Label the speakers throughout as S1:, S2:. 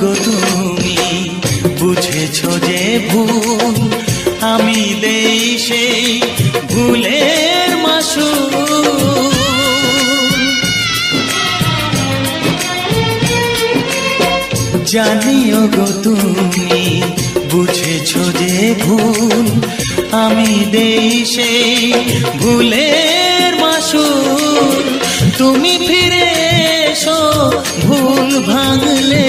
S1: গো তুমি, বুঝেছ যে ভুল আমি সেই ভুলের মাসু জানিও গো তুমি, বুঝেছ যে ভুল আমি সেই ভুলের মাসুর তুমি ফিরে এসো, ভুল ভাঙলে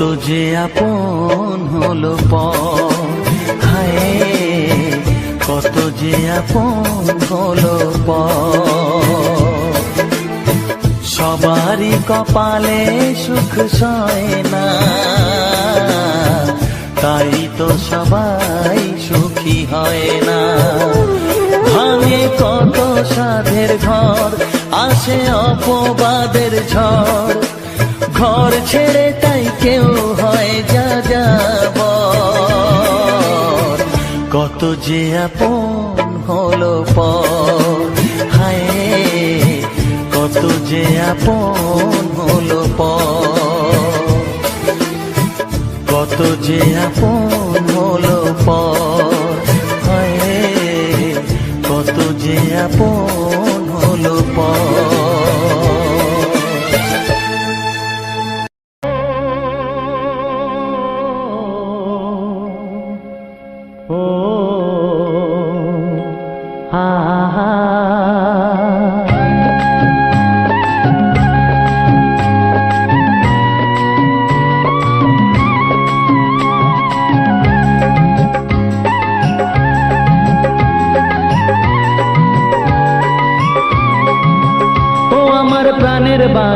S1: কত যে আপন হলো হায়, কত যে আপন হলো সবারই কপালে সুখ সয় না। তাই তো সবাই সুখী হয় না। ভাঙে কত সাধের ঘর, আসে অপবাদের ঝড়। ঘর ছেড়ে কেউ হয় যা যাব কত যে আপন হলো পর হায় কত যে আপন হলো পর কত যে আপন হলো পর হায় কত যে আপন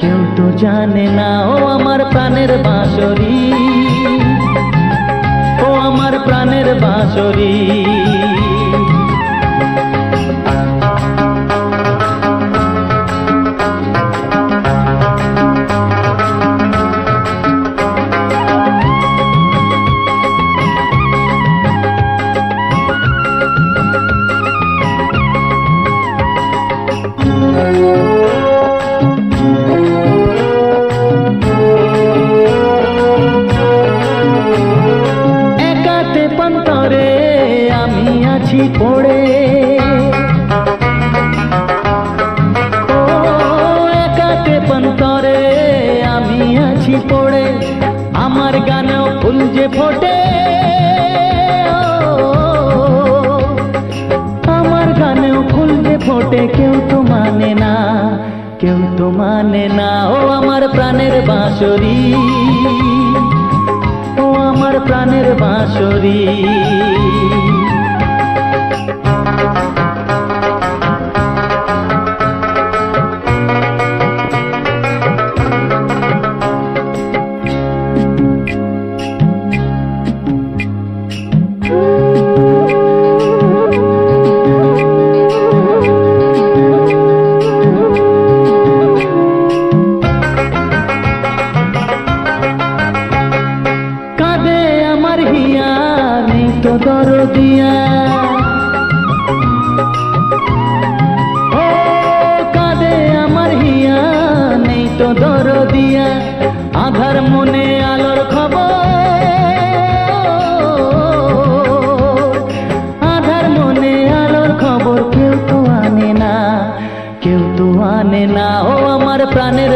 S1: কেউ তো জানে না ও আমার প্রাণের বাঁশরী। ও আমার প্রাণের বাঁশরি। ফোটে আমার গানেও যে ফোটে কেউ তো মানে না, কেউ তো মানে না। ও আমার প্রাণের বাঁশরি, ও আমার প্রাণের বাঁশরি।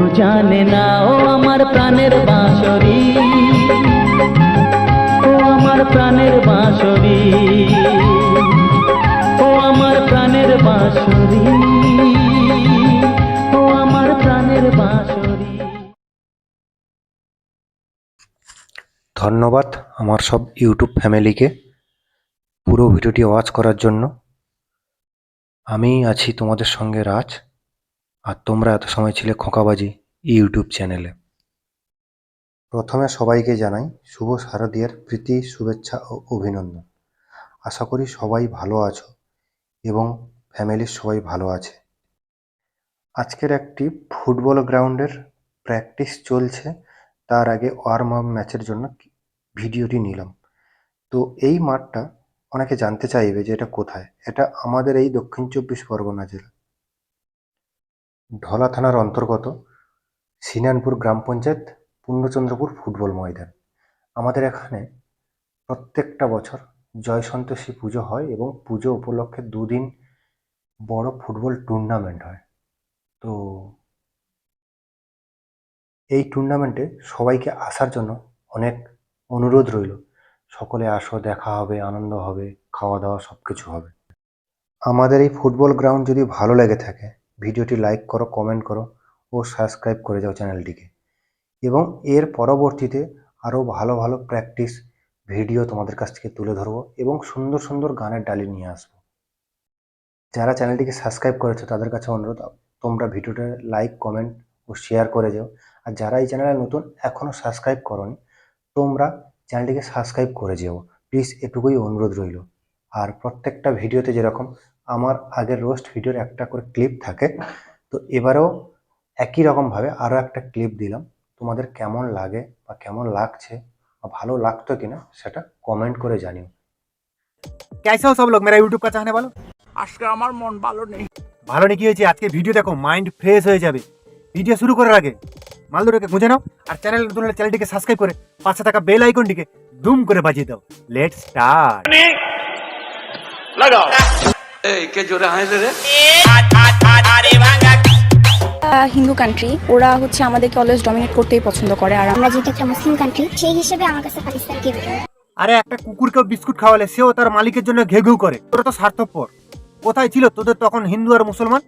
S1: তো জানে না ও আমার প্রাণের বাঁশরি। ও আমার প্রাণের বাঁশরি। ও আমার প্রাণের বাঁশরি। ও আমার প্রাণের বাঁশরি।
S2: ধন্যবাদ আমার সব ইউটিউব ফ্যামিলিকে পুরো ভিডিওটি ওয়াচ করার জন্য। আমি আছি তোমাদের সঙ্গে রাজ। আর তোমরা এত সময় ছিলে খোঁকাবাজি ইউটিউব চ্যানেলে। প্রথমে সবাইকে জানাই শুভ শারদীয়ার প্রীতি, শুভেচ্ছা ও অভিনন্দন। আশা করি সবাই ভালো আছো এবং ফ্যামিলির সবাই ভালো আছে। আজকের একটি ফুটবল গ্রাউন্ডের প্র্যাকটিস চলছে। তার আগে ওয়ার্ম আপ ম্যাচের জন্য ভিডিওটি নিলাম। তো এই মাঠটা অনেকে জানতে চাইবে যে এটা কোথায়? এটা আমাদের এই দক্ষিণ চব্বিশ পরগনা জেলা। ঢলা থানার অন্তর্গত সিনানপুর গ্রাম পঞ্চায়েত পূর্ণচন্দ্রপুর ফুটবল ময়দান। আমাদের এখানে প্রত্যেকটা বছর জয় সন্তোষী পুজো হয় এবং পুজো উপলক্ষে দুদিন বড় ফুটবল টুর্নামেন্ট হয়। তো এই টুর্নামেন্টে সবাইকে আসার জন্য অনেক অনুরোধ রইল। সকলে আসো, দেখা হবে, আনন্দ হবে, খাওয়া দাওয়া সব কিছু হবে। আমাদের এই ফুটবল গ্রাউন্ড যদি ভালো লেগে থাকে ভিডিওটি লাইক করো, কমেন্ট করো ও সাবস্ক্রাইব করে যাও চ্যানেলটিকে। এবং এর পরবর্তীতে আরও ভালো ভালো প্র্যাকটিস ভিডিও তোমাদের কাছ থেকে তুলে ধরবো এবং সুন্দর সুন্দর গানের ডালি নিয়ে আসব। যারা চ্যানেলটিকে সাবস্ক্রাইব করেছ তাদের কাছে অনুরোধ, তোমরা ভিডিওটা লাইক, কমেন্ট ও শেয়ার করে যাও। আর যারা এই চ্যানেলে নতুন, এখনও সাবস্ক্রাইব করনি, তোমরা চ্যানেলটিকে সাবস্ক্রাইব করে যেও। প্লিজ এটুকুই অনুরোধ রইল। আর প্রত্যেকটা ভিডিওতে যেরকম আমার আগের রোস্ট ভিডিওর একটা করে ক্লিপ থাকে তো এবারেও একই রকমভাবে আরও একটা ক্লিপ দিলাম তোমাদের কেমন লাগে বা কেমন লাগছে বা ভালো লাগতো কিনা সেটা কমেন্ট করে জানিও
S3: कैसे हो सब लोग मेरा यूट्यूब का चाहने वालों
S4: আজকে আমার মন ভালো নেই
S3: ভালো নাকি হয়েছে আজকে ভিডিও দেখো মাইন্ড ফ্রেশ হয়ে যাবে ভিডিও শুরু করার আগে মালদুরকে গুঁজে নাও আর চ্যানেল নতুন হলে চ্যানেলটিকে সাবস্ক্রাইব করে পাশে থাকা বেল আইকনটিকে দুম করে বাজিয়ে দাও লেটস স্টার্ট
S4: লাগাও এই কে জোরে হাসলে রে?
S5: হিন্দু কান্ট্রি ওরা হচ্ছে আমাদেরকে অলওয়েজ ডমিনেট করতেই পছন্দ করে আর
S6: আমরা যেহেতু একটা মুসলিম কান্ট্রি সেই হিসেবে আমার কাছে পাকিস্তানকে বেটার
S3: আরে একটা কুকুরকে বিস্কুট খাওয়ালে সেও তার মালিকের জন্য ঘেউ ঘেউ করে। তোরা তো স্বার্থপর। কোথায় ছিল তোদের তখন হিন্দু আর মুসলমান?